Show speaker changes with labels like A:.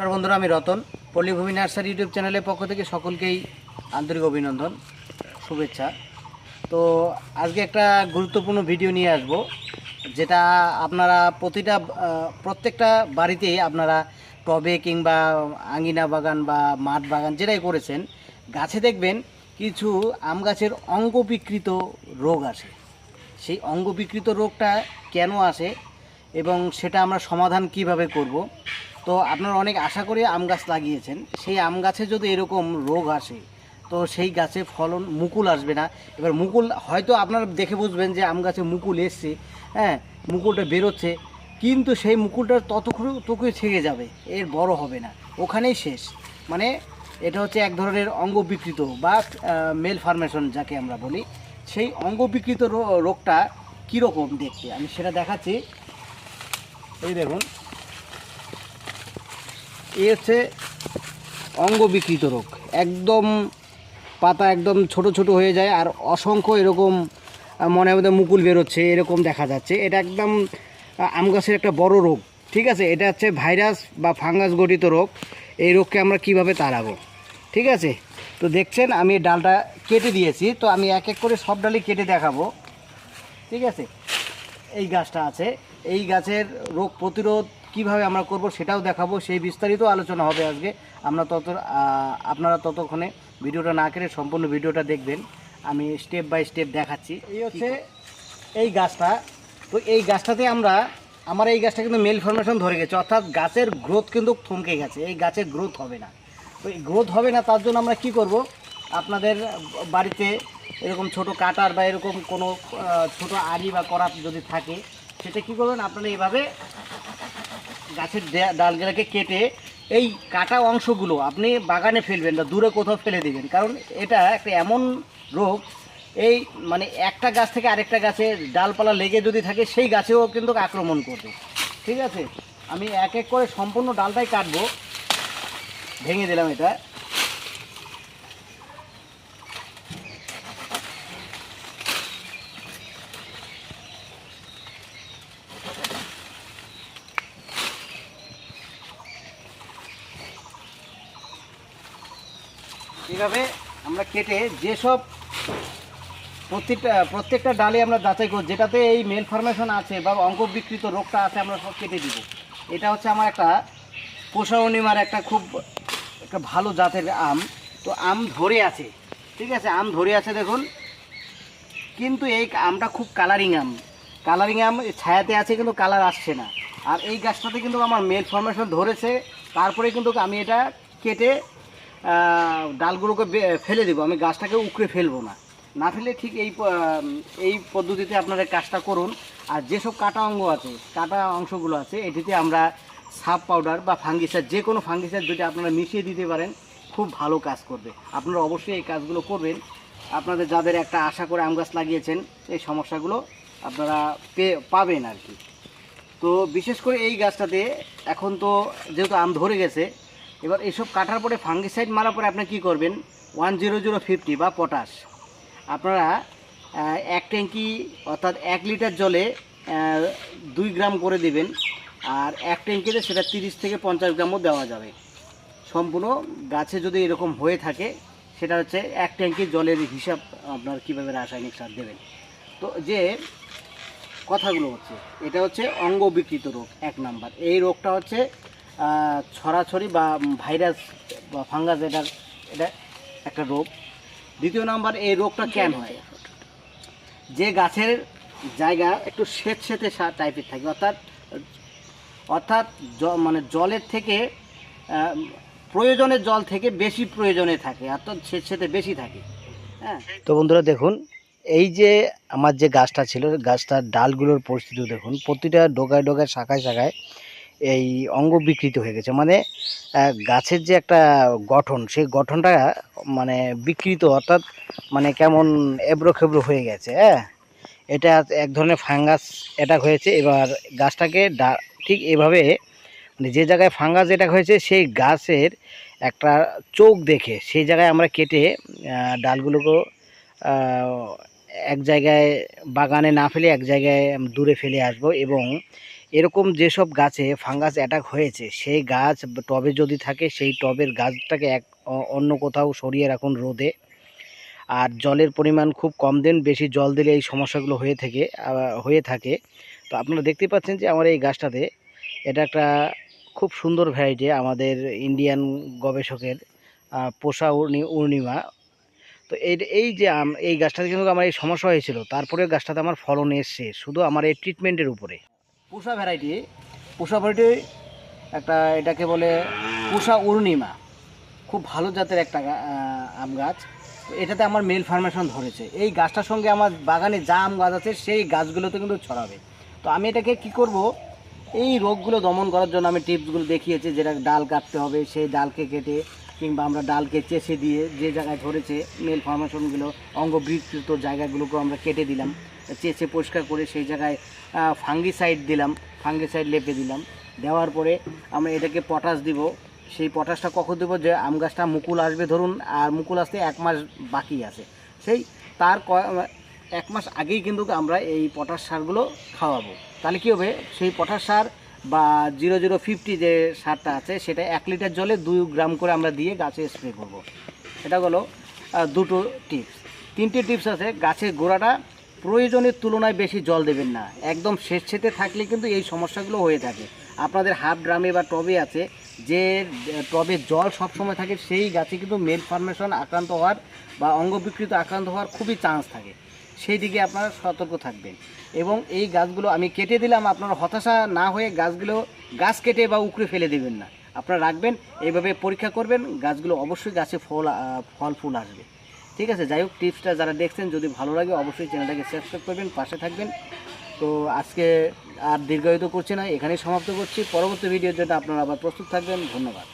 A: নমস্কার বন্ধুরা, আমি রতন। পল্লীভূমি নার্সারি ইউটিউব চ্যানেলের পক্ষ থেকে সকলকেই আন্তরিক অভিনন্দন, শুভেচ্ছা। তো আজকে একটা গুরুত্বপূর্ণ ভিডিও নিয়ে আসব, যেটা আপনারা প্রতিটা প্রত্যেকটা বাড়িতেই আপনারা টবে কিংবা আঙ্গিনা বাগান বা মাঠ বাগান যেটাই করেছেন, গাছে দেখবেন কিছু আম গাছের অঙ্গ বিকৃত রোগ আসে। সেই অঙ্গ বিকৃত রোগটা কেন আসে এবং সেটা আমরা সমাধান কীভাবে করব? তো আপনারা অনেক আশা করে আম গাছ লাগিয়েছেন। সেই আম গাছে যদি এরকম রোগ আসে, তো সেই গাছে ফলন মুকুল আসবে না। এবার মুকুল, হয়তো আপনারা দেখে বুঝবেন যে আম গাছে মুকুল এসছে হ্যাঁ মুকুলটা বেরোচ্ছে, কিন্তু সেই মুকুলটা ততটুকুই থেকে যাবে, এর বড় হবে না। ওখানেই শেষ। মানে এটা হচ্ছে এক ধরনের অঙ্গ বিকৃত বা মেল ফার্মেশন যাকে আমরা বলি। সেই অঙ্গ বিকৃত রোগটা কীরকম দেখতে? আমি সেটা দেখাচ্ছি। এই দেখুন। এই হচ্ছে অঙ্গ বিকৃত রোগ। একদম পাতা একদম ছোট ছোট হয়ে যায় আর অসংখ্য এরকম মনে মধ্যে মুকুল বেরোচ্ছে, এরকম দেখা যাচ্ছে। এটা একদম আম গাছের একটা বড় রোগ, ঠিক আছে? এটা হচ্ছে ভাইরাস বা ফাঙ্গাস গঠিত রোগ। এই রোগকে আমরা কীভাবে তাড়াবো, ঠিক আছে? তো দেখছেন, আমি ডালটা কেটে দিয়েছি। তো আমি এক এক করে সব ডালই কেটে দেখাবো, ঠিক আছে? এই গাছটা আছে। এই গাছের রোগ প্রতিরোধ কীভাবে আমরা করব সেটাও দেখাবো সেই বিস্তারিত আলোচনা হবে আজকে। আমরা তত আপনারা ততক্ষণে ভিডিওটা না কেটে সম্পূর্ণ ভিডিওটা দেখবেন। আমি স্টেপ বাই স্টেপ দেখাচ্ছি এই হচ্ছে এই গাছটা। তো এই গাছটাতে আমরা আমার এই গাছটা কিন্তু মেল ফরমেশন ধরে গেছে। অর্থাৎ গাছের গ্রোথ কিন্তু থমকে গেছে। এই গাছের গ্রোথ হবে না। তো এই গ্রোথ হবে না তার জন্য আমরা কি করব? আপনাদের বাড়িতে এরকম ছোট কাটার বা এরকম কোনো ছোট আড়ি বা করাত যদি থাকে সেটা কি করবেন? আপনারা এইভাবে গাছের ডালগুলোকে কেটে এই কাটা অংশগুলো আপনি বাগানে ফেলবেন বা দূরে কোথাও ফেলে দেবেন। কারণ এটা একটা এমন রোগ, এই মানে একটা গাছ থেকে আরেকটা গাছে ডালপালা লেগে যদি থাকে, সেই গাছেও কিন্তু আক্রমণ করবে। ঠিক আছে? আমি এক এক করে সম্পূর্ণ ডালটাই কাটবো। ভেঙে দিলাম এটা। এইভাবে আমরা কেটে যেসব প্রত্যেকটা প্রত্যেকটা ডালে আমরা যাচাই করি, যেটাতে এই মেল ফরমেশন আছে বা অঙ্ক বিকৃত রোগটা আছে, আমরা সব কেটে দিব। এটা হচ্ছে আমার একটা পোষা অনিমার একটা খুব একটা ভালো জাতের আম। তো আম ধরে আছে, ঠিক আছে? আম ধরে আছে দেখুন। কিন্তু এই আমটা খুব কালারিং আম। কালারিং আম ছায়াতে আছে কিন্তু কালার আসছে না। আর এই গাছটাতে কিন্তু আমার মেল ফরমেশন ধরেছে। তারপরে কিন্তু আমি এটা কেটে ডালগুলোকে ফেলে দেবো। আমি গাছটাকে উকড়ে ফেলব না। না ফেলে ঠিক এই এই পদ্ধতিতে আপনারা কাজটা করুন। আর যেসব কাটা অঙ্গ আছে, কাটা অংশগুলো আছে, এটিতে আমরা সাব পাউডার বা ফাঙ্গিসাইড, যে কোনো ফাঙ্গিসাইড যদি আপনারা মিশিয়ে দিতে পারেন, খুব ভালো কাজ করবে। আপনারা অবশ্যই এই কাজগুলো করবেন। আপনাদের যাদের একটা আশা করে আম গাছ লাগিয়েছেন, এই সমস্যাগুলো আপনারা পেয়ে পাবেন আর কি। তো বিশেষ করে এই গাছটাতে এখন তো যেহেতু আম ধরে গেছে এবার এসব কাটার পরে ফাঙ্গিসাইড মারার পরে আপনি কি করবেন? ওয়ান জিরো জিরো ফিফটি বা পটাশ আপনারা এক ট্যাঙ্কি, অর্থাৎ এক লিটার জলে দুই গ্রাম করে দিবেন। আর এক ট্যাঙ্কিতে সেটা তিরিশ থেকে পঞ্চাশ গ্রামও দেওয়া যাবে। সম্পূর্ণ গাছে যদি এরকম হয়ে থাকে, সেটা হচ্ছে এক ট্যাঙ্কি জলের হিসাব আপনার কীভাবে রাসায়নিক সার দেবেন। তো যে কথাগুলো হচ্ছে, এটা হচ্ছে অঙ্গ বিকৃত রোগ, এক নাম্বার। এই রোগটা হচ্ছে ছড়াছড়ি বা ভাইরাস বা ফাঙ্গাস এটা এটা একটা রোগ। দ্বিতীয় নাম্বার, এই রোগটা কেন হয়? যে গাছের জায়গা একটু স্বেত স্বেতে টাইপের থাকে, অর্থাৎ অর্থাৎ মানে জলের থেকে প্রয়োজনের জল থেকে বেশি প্রয়োজনে থাকে, অর্থাৎ স্বেত স্বেতে বেশি থাকে। হ্যাঁ? তো বন্ধুরা, দেখুন, এই যে আমার যে গাছটা ছিল, গাছটার ডালগুলোর পরিস্থিতি দেখুন, প্রতিটা ডোগায় ডোগায়, শাখায় শাখায় এই অঙ্গ বিকৃত হয়ে গেছে। মানে গাছের যে একটা গঠন, সেই গঠনটা মানে বিকৃত, অর্থাৎ মানে কেমন এবড়ো খেবড়ো হয়ে গেছে হ্যাঁ? এটা এক ধরনের ফাঙ্গাস অ্যাটাক হয়েছে। এবার গাছটাকে ডা- ঠিক এভাবে মানে যে জায়গায় ফাঙ্গাস অ্যাটাক হয়েছে, সেই গাছের একটা চোখ দেখে, সেই জায়গায় আমরা কেটে ডালগুলোকে এক জায়গায় বাগানে না ফেলে, এক জায়গায় দূরে ফেলে আসব এবং এরকম যেসব গাছে ফাঙ্গাস অ্যাটাক হয়েছে, সেই গাছ টবে যদি থাকে, সেই টবের গাছটাকে এক অন্য কোথাও সরিয়ে রাখুন রোদে। আর জলের পরিমাণ খুব কম দেন, বেশি জল দিলে এই সমস্যাগুলো হয়ে থাকে হয়ে থাকে। তো আপনারা দেখতে পাচ্ছেন যে আমার এই গাছটাতে এটা একটা খুব সুন্দর ভ্যারাইটি আমাদের ইন্ডিয়ান গবেষকের পোষা উর্নি পূর্ণিমা তো এই এই যে এই গাছটাতে কিন্তু আমার এই সমস্যা হয়েছিল তারপরে গাছটাতে আমার ফলন এসছে, শুধু আমার এই ট্রিটমেন্টের উপরে। পুষা ভ্যারাইটি পুষা ভ্যারাইটি একটা এটাকে বলে পুষা উর্ণিমা খুব ভালো জাতের একটা আম গাছ। এটাতে আমার মেল ফার্মেশন ধরেছে। এই গাছটার সঙ্গে আমার বাগানে যা আম গাছ আছে, সেই গাছগুলোতে কিন্তু ছড়াবে। তো আমি এটাকে কি করব? এই রোগগুলো দমন করার জন্য আমি টিপসগুলো দেখিয়েছি, যেটা ডাল কাটতে হবে, সেই ডালকে কেটে কিংবা আমরা ডালকে চেষে দিয়ে যে জায়গায় ধরেছে মেল ফর্মেশনগুলো অঙ্গ বিকৃত জায়গাগুলোকে আমরা কেটে দিলাম। চেঁচে পরিষ্কার করে সেই জায়গায় ফাঙ্গিসাইড দিলাম ফাঙ্গিসাইড লেপে দিলাম। দেওয়ার পরে আমরা এটাকে পটাশ দিব। সেই পটাশটা কখন দেবো? যে আম গাছটা মুকুল আসবে ধরুন, আর মুকুল আসতে এক মাস বাকি আছে। সেই তার ক- এক মাস আগেই কিন্তু আমরা এই পটাশ সারগুলো খাওয়াবো। তাহলে কী হবে? সেই পটাশ সার বা জিরো জিরো ফিফটি যে সারটা আছে, সেটা এক লিটার জলে দুই গ্রাম করে আমরা দিয়ে গাছে স্প্রে করব। এটা হলো দুটো টিপস তিনটে টিপস আছে গাছের গোড়াটা প্রয়োজনের তুলনায় বেশি জল দেবেন না। একদম শেষ ছেতে থাকলে কিন্তু এই সমস্যাগুলো হয়ে থাকে। আপনাদের হাফ ড্রামে বা টবে আছে, যে, টবে জল সবসময় থাকে, সেই গাছে কিন্তু মেল ফর্মেশন আক্রান্ত হওয়ার বা অঙ্গ বিকৃত আক্রান্ত হওয়ার খুবই চান্স থাকে। সেই দিকে আপনারা সতর্ক থাকবেন। এবং এই গাছগুলো আমি কেটে দিলাম, আপনারা হতাশা না হয়ে গাছগুলো গাছ কেটে বা উকড়ে ফেলে দেবেন না। আপনারা রাখবেন, এইভাবে পরীক্ষা করবেন, গাছগুলো অবশ্যই গাছে ফল ফল ফুল আসবে। ঠিক আছে, যাই হোক টিপসটা যারা দেখছেন, যদি ভালো লাগে, অবশ্যই চ্যানেলটাকে সাবস্ক্রাইব করবেন, পাশে থাকবেন। তো আজকে আর দীর্ঘায়িত করছি না, এখানেই সমাপ্ত করছি। পরবর্তী ভিডিওর জন্য আপনারা আবার প্রস্তুত থাকবেন। ধন্যবাদ।